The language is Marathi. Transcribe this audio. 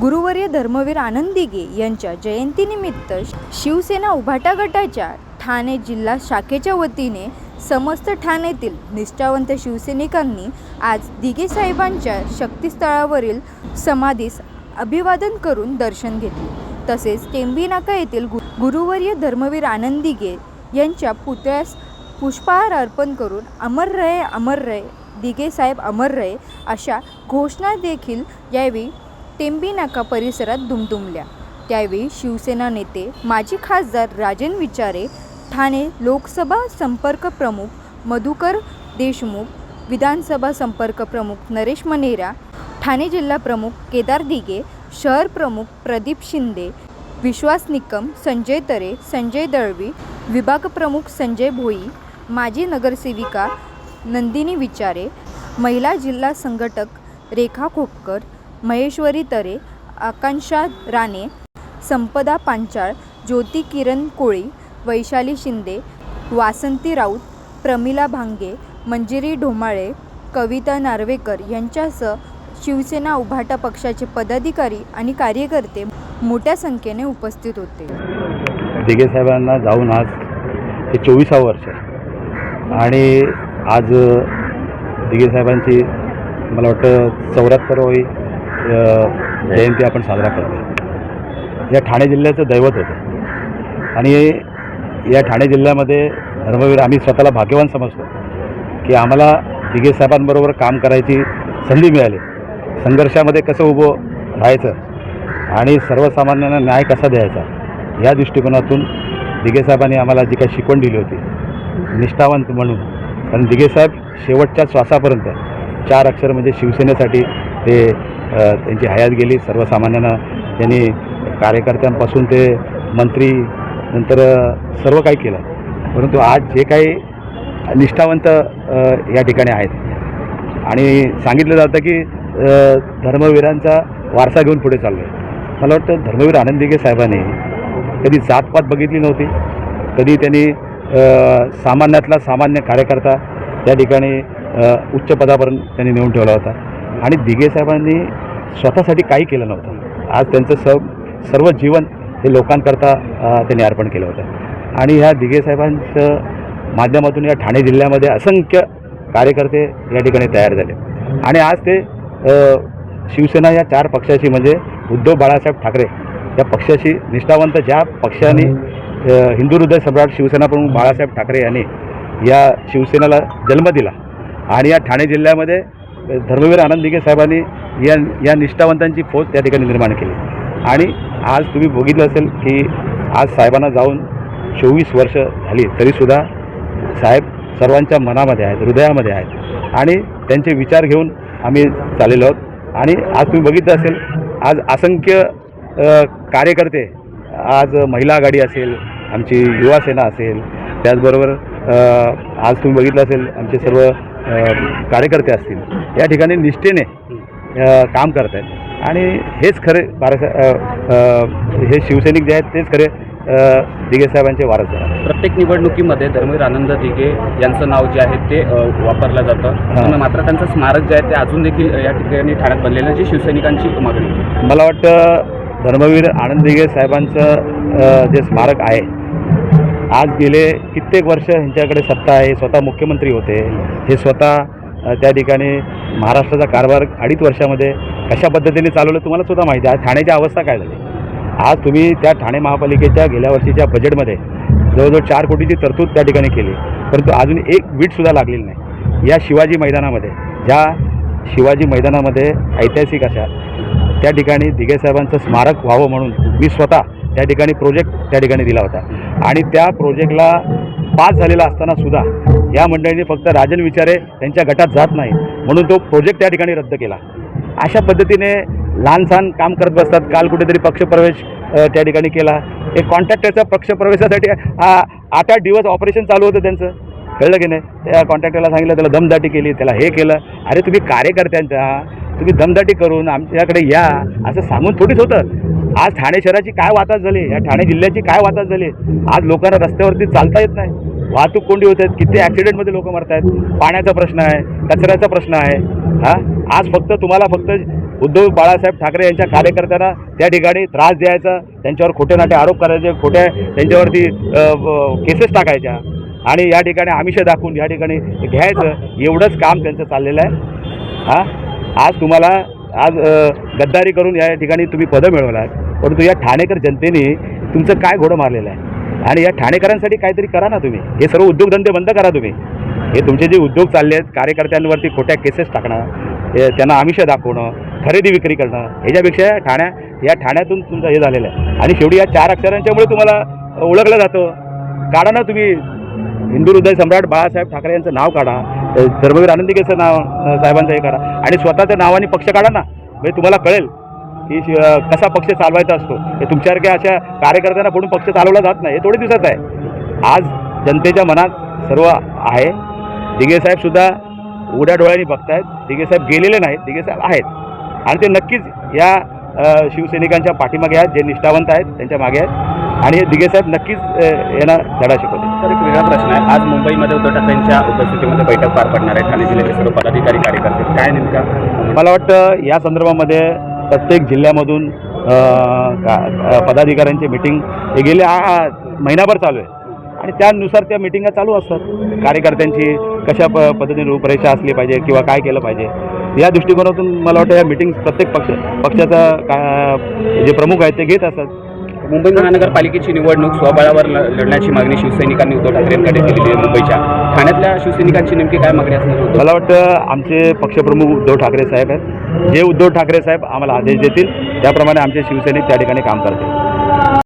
गुरुवर्य धर्मवीर आनंद दिघे यांच्या जयंतीनिमित्त शिवसेना उभाटा गटाच्या ठाणे जिल्हा शाखेच्या वतीने समस्त ठाण्यातील निष्ठावंत शिवसैनिकांनी आज दिघे साहेबांच्या शक्तिस्थळावरील समाधीस अभिवादन करून दर्शन घेतले. तसेच टेंबी नाका येथील गु गुरुवर्य धर्मवीर आनंद दिघे यांच्या पुतळ्यास पुष्पहार अर्पण करून अमर रहे अमर रहे दिघे साहेब अमर रहे अशा घोषणा देखील यावेळी टेंबीनाका परिसरात दुमदुमल्या त्यावेळी शिवसेना नेते माजी खासदार राजन विचारे ठाणे लोकसभा संपर्क प्रमुख मधुकर देशमुख विधानसभा संपर्क प्रमुख नरेश मनेरा ठाणे जिल्हा प्रमुख केदार दिघे शहर प्रमुख प्रदीप शिंदे विश्वास निकम संजय तरे संजय दळवी विभाग प्रमुख संजय भोई माजी नगरसेविका नंदिनी विचारे महिला जिल्हा संघटक रेखा खोपकर महेश्वरी तरे आकांक्षा राणे संपदा पांचाळ ज्योती किरण कोळी वैशाली शिंदे वासंती राऊत प्रमिला भांगे मंजिरी ढोमाळे कविता नार्वेकर यांच्यासह शिवसेना उभाटा पक्षाचे पदाधिकारी आणि कार्यकर्ते मोठ्या संख्येने उपस्थित होते. दिघे साहेबांना जाऊन आज हे चोवीसावं वर्ष आणि आज दिघे साहेबांची मला वाटतं चौऱ्याहत्तरावी जयंती आपण साजरा करतो या ठाणे जिल्ह्याचं दैवत होतं. आणि या ठाणे जिल्ह्यामध्ये धर्मवीर आम्ही स्वतःला भाग्यवान समजतो की आम्हाला दिगे साहेबांबरोबर काम करायची संधी मिळाली. संघर्षामध्ये कसं उभं राहायचं आणि सर्वसामान्यांना न्याय कसा द्यायचा या दृष्टिकोनातून दिघे साहेबांनी आम्हाला जी काही शिकवण दिली होती निष्ठावंत म्हणून. कारण दिघे साहेब शेवटच्या श्वासापर्यंत चार अक्षर म्हणजे शिवसेनेसाठी ते त्यांची हयात गेली. सर्वसामान्यांना त्यांनी कार्यकर्त्यांपासून ते मंत्री नंतर सर्व काही केलं. परंतु आज जे काही निष्ठावंत या ठिकाणी आहेत. आणि सांगितलं जातं की धर्मवीरांचा वारसा घेऊन पुढे चाललो आहे मला वाटतं धर्मवीर आनंद दिघे साहेबांनी कधी जातपात बघितली नव्हती. कधी त्यांनी सामान्यातला सामान्य कार्यकर्ता त्या ठिकाणी उच्च पदापर्यंत त्यांनी नेऊन ठेवला होता. आणि दिघे साहेबांनी स्वतःसाठी काही केलं नव्हतं. आज त्यांचं स सर्व जीवन हे लोकांकरता त्यांनी अर्पण केलं होतं. आणि ह्या दिघे साहेबांचं माध्यमातून या ठाणे जिल्ह्यामध्ये असंख्य कार्यकर्ते या ठिकाणी तयार झाले. आणि आज ते शिवसेना या चार पक्षाशी म्हणजे उद्धव बाळासाहेब ठाकरे या पक्षाशी निष्ठावंत ज्या पक्षाने हिंदू हृदय सम्राट शिवसेना प्रमुख बाळासाहेब ठाकरे यांनी या शिवसेनेला जन्म दिला. आणि या ठाणे जिल्ह्यामध्ये धर्मवीर आनंद दिघे साहेबांनी या या निष्ठावंतांची फौज त्या ठिकाणी निर्माण केली. आणि आज तुम्ही बघितलं असेल की आज साहेबांना जाऊन चोवीस वर्ष झाली तरीसुद्धा साहेब सर्वांच्या मनामध्ये आहेत हृदयामध्ये आहेत. आणि त्यांचे विचार घेऊन आम्ही चाललेलो आहोत. आणि आज तुम्ही बघितलं असेल आज असंख्य कार्यकर्ते आज महिला आघाडी असेल आमची युवा सेना असेल त्याचबरोबर आज तुम्ही बघितलं असेल आमचे सर्व कार्यकर्ते असतील. या ठिकाणी निष्ठेने काम करत आहेत आणि हेच खरे अ, हे शिवसैनिक जे आहेत तेच खरे दिघे साहेबांचे वारसदार आहेत. प्रत्येक निवडणुकीमध्ये धर्मवीर आनंद दिघे यांचं नाव जे आहे ते वापरलं जातं. मात्र त्यांचं स्मारक जे आहे ते अजून देखील या ठिकाणी ठाण्यात बनलेलं जी शिवसैनिकांची मागणी. मला वाटतं धर्मवीर आनंद दिघे साहेबांचं जे स्मारक आहे आज गेले कित्येक वर्ष यांच्याकडे सत्ता आहे स्वतः मुख्यमंत्री होते. हे स्वतः त्या ठिकाणी महाराष्ट्राचा कारभार अडीच वर्षामध्ये कशा पद्धतीने चालवलं तुम्हाला सुद्धा माहिती आहे. ठाण्याची अवस्था काय झाली? आज तुम्ही त्या ठाणे महापालिकेच्या गेल्या वर्षीच्या बजेटमध्ये जवळजवळ चार कोटीची तरतूद त्या ठिकाणी केली. परंतु अजून एक वीटसुद्धा लागलेली नाही. या शिवाजी मैदानामध्ये ज्या शिवाजी मैदानामध्ये ऐतिहासिक अशा त्या ठिकाणी दिगेसाहेबांचं स्मारक व्हावं म्हणून मी स्वतः त्या ठिकाणी प्रोजेक्ट त्या ठिकाणी दिला होता. आणि त्या प्रोजेक्टला पास झालेला असताना सुद्धा या मंडळीने फक्त राजन विचारे त्यांच्या गटात जात नाही. म्हणून तो प्रोजेक्ट त्या ठिकाणी रद्द केला. अशा पद्धतीने लहानसहान काम करत बसतात. काल कुठेतरी पक्षप्रवेश त्या ठिकाणी केला. एक कॉन्ट्रॅक्टरचा पक्षप्रवेशासाठी आठ आठ दिवस ऑपरेशन चालू होतं त्यांचं. कळलं की नाही? त्या कॉन्ट्रॅक्टरला सांगितलं त्याला दमदाटी केली त्याला हे केलं. अरे तुम्ही कार्यकर्त्यांचा तुम्ही दमदाटी करून आमच्याकडे या असं सांगून थोडीच होतं. आज ठाणे शहराची काय वाताच झाली? या ठाणे जिल्ह्याची काय वाताच झाली? आज लोकांना रस्त्यावरती चालता येत नाही. वाहतूक कोंडी होत आहेत किती ॲक्सिडेंटमध्ये लोक मरत आहेत पाण्याचा प्रश्न आहे कचऱ्याचा प्रश्न आहे. हां? आज फक्त तुम्हाला फक्त उद्धव बाळासाहेब ठाकरे यांच्या कार्यकर्त्यांना त्या ठिकाणी त्रास द्यायचा त्यांच्यावर खोटे नाटे आरोप करायचे खोट्या त्यांच्यावरती केसेस टाकायच्या. आणि या ठिकाणी आमिष दाखवून या ठिकाणी घ्यायचं एवढंच काम त्यांचं चाललेलं आहे. हां? आज तुम्हाला आज गद्दारी करून या ठिकाणी तुम्ही पदं मिळवलात. परंतु या ठाणेकर जनतेने तुमचं काय घोडं मारलेलं आहे? आणि या ठाणेकरांसाठी काहीतरी करा ना तुम्ही. हे सर्व उद्योगधंदे बंद करा तुम्ही. हे तुमचे जे उद्योग चालले आहेत कार्यकर्त्यांवरती खोट्या केसेस टाकणं हे त्यांना आमिष दाखवणं खरेदी विक्री करणं ह्याच्यापेक्षा ठाण्या या ठाण्यातून तुमचं हे झालेलं आहे. आणि शेवटी या चार अक्षरांच्यामुळे तुम्हाला ओळखलं जातं. काढा ना तुम्ही. हिंदू हृदय सम्राट बाळासाहेब ठाकरे यांचं नाव काढा. धर्मवीर आनंदिकेचं नाव साहेबांचं हे करा. आणि स्वतःच्या नावाने पक्ष काढा ना. म्हणजे तुम्हाला कळेल. अ, कसा पक्ष चालवायचा असतो हे तुमच्यासारख्या अशा कार्यकर्त्यांना पुढून पक्ष चालवला जात नाही हे थोडे दिवसाचं आहे. आज जनतेच्या मनात सर्व आहे. दिघे सुद्धा उघड्या डोळ्यांनी बघतायत. दिघे साहेब गेलेले नाहीत दिघे साहेब आहेत. आणि ते नक्कीच या शिवसैनिकांच्या पाठीमागे आहेत जे निष्ठावंत आहेत त्यांच्या मागे आहेत. आणि हे दिघे साहेब नक्कीच यांना धडा शिकवतील. सर एक वेगळा प्रश्न आहे. आज मुंबईमध्ये उद्धव ठाकरेंच्या उपस्थितीमध्ये बैठक पार पडणार आहे. ठाणे जिल्ह्याचे सर्व पदाधिकारी कार्यकर्ते. काय नेमका? मला वाटतं या संदर्भामध्ये प्रत्येक जिल्ह्यामधून पदाधिकाऱ्यांची मिटिंग हे गेले महिनाभर चालू आहे. आणि त्यानुसार त्या मिटिंगा चालू असतात. कार्यकर्त्यांची कशा प पद्धतीने रूपरेषा असली पाहिजे किंवा काय केलं पाहिजे या दृष्टिकोनातून मला वाटतं या मिटिंग प्रत्येक पक्ष पक्षाचा का जे प्रमुख आहेत ते घेत असतात. मुंबई महानगरपालिकेची निवडणूक स्वबळावर लढण्याची मागणी शिवसैनिकांनी उद्धव ठाकरेंकडे केलेली आहे. मुंबईच्या ठाण्यातल्या शिवसैनिकांची नेमकी काय मागणी असणार मला वाटतं आमचे पक्षप्रमुख उद्धव ठाकरे साहेब आहेत. जे उद्धव ठाकरे साहेब आम्हाला आदेश देतील त्याप्रमाणे आमचे शिवसैनिक त्या ठिकाणी काम करतील.